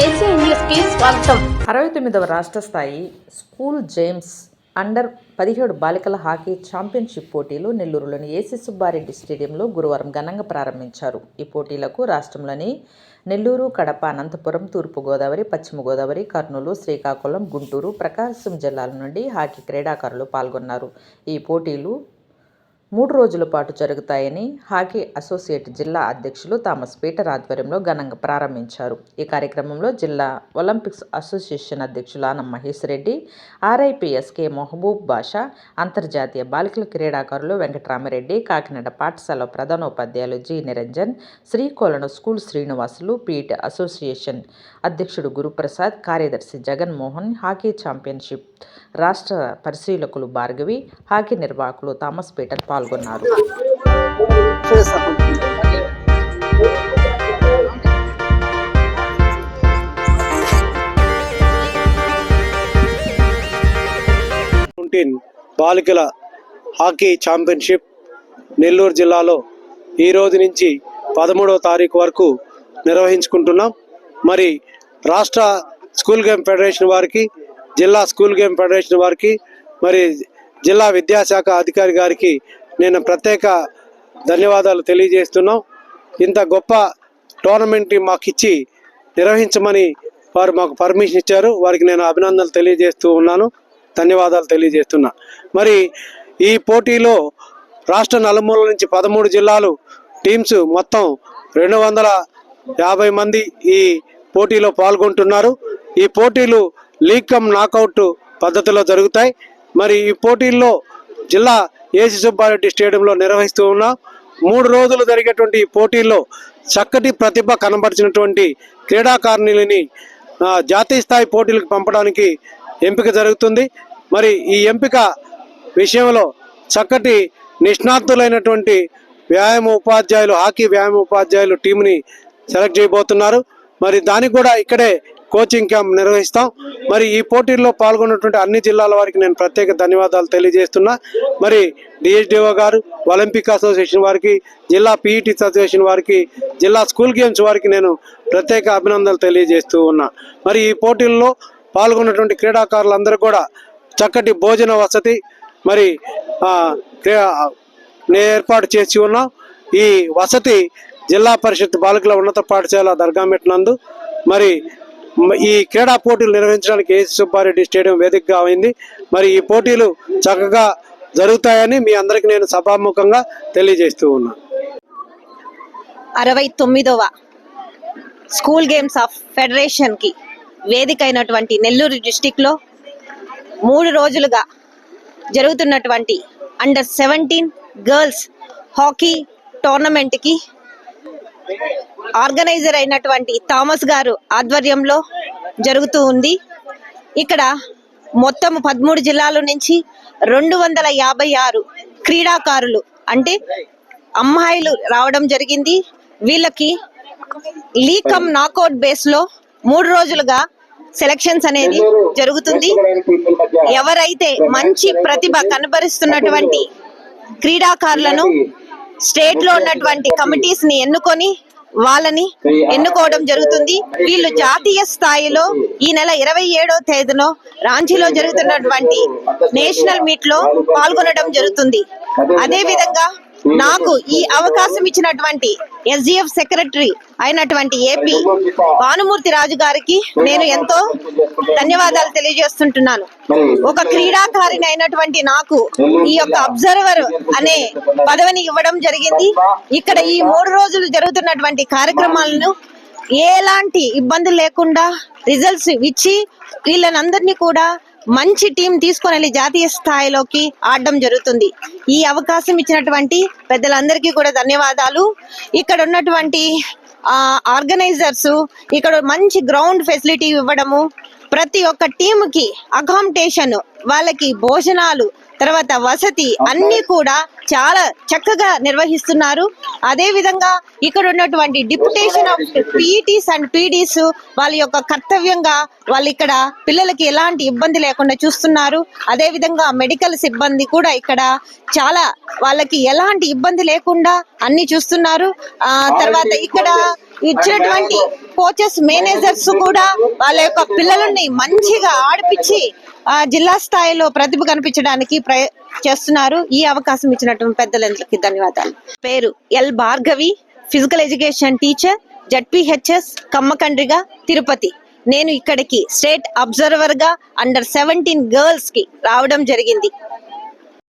AC స్వాగతం అరవై తొమ్మిదవ రాష్ట్ర స్థాయి స్కూల్ జేమ్స్ అండర్ పదిహేడు బాలికల హాకీ ఛాంపియన్షిప్ పోటీలు నెల్లూరులోని ఏసీ సుబ్బారెడ్డి స్టేడియంలో గురువారం ఘనంగా ప్రారంభించారు. ఈ పోటీలకు రాష్ట్రంలోని నెల్లూరు కడప అనంతపురం తూర్పుగోదావరి పశ్చిమ గోదావరి కర్నూలు శ్రీకాకుళం గుంటూరు ప్రకాశం జిల్లాల నుండి హాకీ క్రీడాకారులు పాల్గొన్నారు. ఈ పోటీలు మూడు రోజుల పాటు జరుగుతాయని హాకీ అసోసియేట్ జిల్లా అధ్యక్షులు థామస్ పీటర్ ఆధ్వర్యంలో ఘనంగా ప్రారంభించారు. ఈ కార్యక్రమంలో జిల్లా ఒలింపిక్స్ అసోసియేషన్ అధ్యక్షులు ఆనం మహేష్ రెడ్డి ఆర్ఐపిఎస్కే మహబూబ్ బాషా అంతర్జాతీయ బాలికల క్రీడాకారులు వెంకటరామరెడ్డి కాకినాడ పాఠశాల ప్రధానోపాధ్యాయులు G Niranjan Srikolanu school Srinivasulu PET association అధ్యక్షుడు గురుప్రసాద్ కార్యదర్శి జగన్మోహన్ హాకీ ఛాంపియన్షిప్ రాష్ట్ర పరిశీలకులు భార్గవి హాకీ నిర్వాహకులు థామస్ పీటర్ పాల్గొన్నారు. పాల్గొన్నారు బాలికల హాకీ ఛాంపియన్షిప్ నెల్లూరు జిల్లాలో ఈ రోజు నుంచి పదమూడవ తారీఖు వరకు నిర్వహించుకుంటున్నాం. మరి రాష్ట్ర స్కూల్ గేమ్ ఫెడరేషన్ వారికి జిల్లా స్కూల్ గేమ్ ఫెడరేషన్ వారికి మరి జిల్లా విద్యాశాఖ అధికారి గారికి నేను ప్రత్యేక ధన్యవాదాలు తెలియజేస్తున్నాం. ఇంత గొప్ప టోర్నమెంట్ని మాకు ఇచ్చి నిర్వహించమని వారు మాకు పర్మిషన్ ఇచ్చారు. వారికి నేను అభినందనలు తెలియజేస్తూ ఉన్నాను. ధన్యవాదాలు తెలియజేస్తున్నా. మరి ఈ పోటీలో రాష్ట్ర నలుమూల నుంచి పదమూడు జిల్లాలు టీమ్స్ మొత్తం రెండు వందల యాభై మంది ఈ పోటీలో పాల్గొంటున్నారు. ఈ పోటీలు లీగ్ కమ్ నాకౌట్ పద్ధతిలో జరుగుతాయి. మరి ఈ పోటీల్లో జిల్లా ఏసీ సుబ్బారెడ్డి స్టేడియంలో నిర్వహిస్తూ ఉన్న మూడు రోజులు జరిగేటువంటి ఈ పోటీల్లో చక్కటి ప్రతిభ కనబరిచినటువంటి క్రీడాకారిణులని జాతీయ స్థాయి పోటీలకు పంపడానికి ఎంపిక జరుగుతుంది. మరి ఈ ఎంపిక విషయంలో చక్కటి నిష్ణాతులైనటువంటి వ్యాయామ ఉపాధ్యాయులు హాకీ వ్యాయామ ఉపాధ్యాయులు టీంని సెలెక్ట్ చేయబోతున్నారు. మరి దానికి కూడా ఇక్కడే కోచింగ్ క్యాంప్ నిర్వహిస్తాం. మరి ఈ పోటీల్లో పాల్గొన్నటువంటి అన్ని జిల్లాల వారికి నేను ప్రత్యేక ధన్యవాదాలు తెలియజేస్తున్నా. మరి డిహెచ్డిఓ గారు ఒలింపిక్ అసోసియేషన్ వారికి జిల్లా పీఈటీ అసోసియేషన్ వారికి జిల్లా స్కూల్ గేమ్స్ వారికి నేను ప్రత్యేక అభినందనలు తెలియజేస్తూ ఉన్నా. మరి ఈ పోటీల్లో పాల్గొన్నటువంటి క్రీడాకారులందరూ కూడా చక్కటి భోజన వసతి మరి ఏర్పాటు చేసి ఉన్నాం. ఈ వసతి జిల్లా పరిషత్ బాలికల ఉన్నత పాఠశాల దర్గామెట్ నందు మరి ఈ క్రీడా పోటీలు నిర్వహించడానికి ఏసీ సుబ్బారెడ్డి స్టేడియం వేదికగా అయింది. మరి ఈ పోటీలు చక్కగా జరుగుతాయని మీ అందరికి నేను సభాముఖంగా తెలియజేస్తూ ఉన్నాను అరవై తొమ్మిదవ స్కూల్ గేమ్స్ ఆఫ్ ఫెడరేషన్కి వేదిక అయినటువంటి నెల్లూరు డిస్టిక్లో మూడు రోజులుగా జరుగుతున్నటువంటి అండర్ సెవెంటీన్ గర్ల్స్ హాకీ టోర్నమెంట్కి ఆర్గనైజర్ అయినటువంటి థామస్ గారు ఆధ్వర్యంలో జరుగుతూ ఉంది. ఇక్కడ మొత్తం పదమూడు జిల్లాల నుంచి రెండు వందల యాభై ఆరు క్రీడాకారులు అంటే అమ్మాయిలు రావడం జరిగింది. వీళ్ళకి లీకమ్ నాకౌట్ బేస్లో మూడు రోజులుగా సెలక్షన్స్ అనేది జరుగుతుంది. ఎవరైతే మంచి ప్రతిభ కనబరుస్తున్నటువంటి క్రీడాకారులను స్టేట్లో ఉన్నటువంటి కమిటీస్ని ఎన్నుకొని వాళ్ళని ఎన్నుకోవడం జరుగుతుంది. వీళ్ళు జాతీయ స్థాయిలో ఈ నెల ఇరవై ఏడో తేదీలో రాంచీలో జరుగుతున్నటువంటి నేషనల్ మీట్లో పాల్గొనడం జరుగుతుంది. అదే విధంగా నాకు ఈ అవకాశం ఇచ్చినటువంటి ఎస్జిఎఫ్ సెక్రటరీ అయినటువంటి ఏపీ భానుమూర్తి రాజు గారికి నేను ఎంతో ధన్యవాదాలు తెలియజేస్తుంటున్నాను. ఒక క్రీడాకారిణి అయినటువంటి నాకు ఈ యొక్క అబ్జర్వర్ అనే పదవిని ఇవ్వడం జరిగింది. ఇక్కడ ఈ మూడు రోజులు జరుగుతున్నటువంటి కార్యక్రమాలను ఎలాంటి ఇబ్బందులు లేకుండా రిజల్ట్స్ ఇచ్చి వీళ్ళనందరినీ కూడా మంచి టీం తీసుకొని వెళ్ళి జాతీయ స్థాయిలోకి ఆడడం జరుగుతుంది. ఈ అవకాశం ఇచ్చినటువంటి పెద్దలందరికీ కూడా ధన్యవాదాలు. ఇక్కడ ఉన్నటువంటి ఆర్గనైజర్స్ ఇక్కడ మంచి గ్రౌండ్ ఫెసిలిటీ ఇవ్వడము ప్రతి ఒక్క టీంకి అకామిడేషన్ వాళ్ళకి భోజనాలు తర్వాత వసతి అన్ని కూడా చాలా చక్కగా నిర్వహిస్తున్నారు. అదే విధంగా ఇక్కడ ఉన్నటువంటి deputation of PETs and PDs వాళ్ళ యొక్క కర్తవ్యంగా వాళ్ళు ఇక్కడ పిల్లలకి ఎలాంటి ఇబ్బంది లేకుండా చూస్తున్నారు. అదే విధంగా మెడికల్ సిబ్బంది కూడా ఇక్కడ చాలా వాళ్ళకి ఎలాంటి ఇబ్బంది లేకుండా అన్ని చూస్తున్నారు. ఆ తర్వాత ఇక్కడ ఇచ్చినటువంటి కోచెస్ మేనేజర్స్ కూడా వాళ్ళ యొక్క పిల్లలని మంచిగా ఆడిపించి జిల్లా స్థాయిలో ప్రతిభ కనిపించడానికి ప్రయ చేస్తున్నారు. ఈ అవకాశం ఇచ్చినటువంటి పెద్దలందరికీ ధన్యవాదాలు. పేరు L Bhargavi physical education teacher ZPHS Kammakandriga Tirupati. నేను ఇక్కడికి స్టేట్ అబ్జర్వర్గా అండర్ సెవెంటీన్ గర్ల్స్కి రావడం జరిగింది.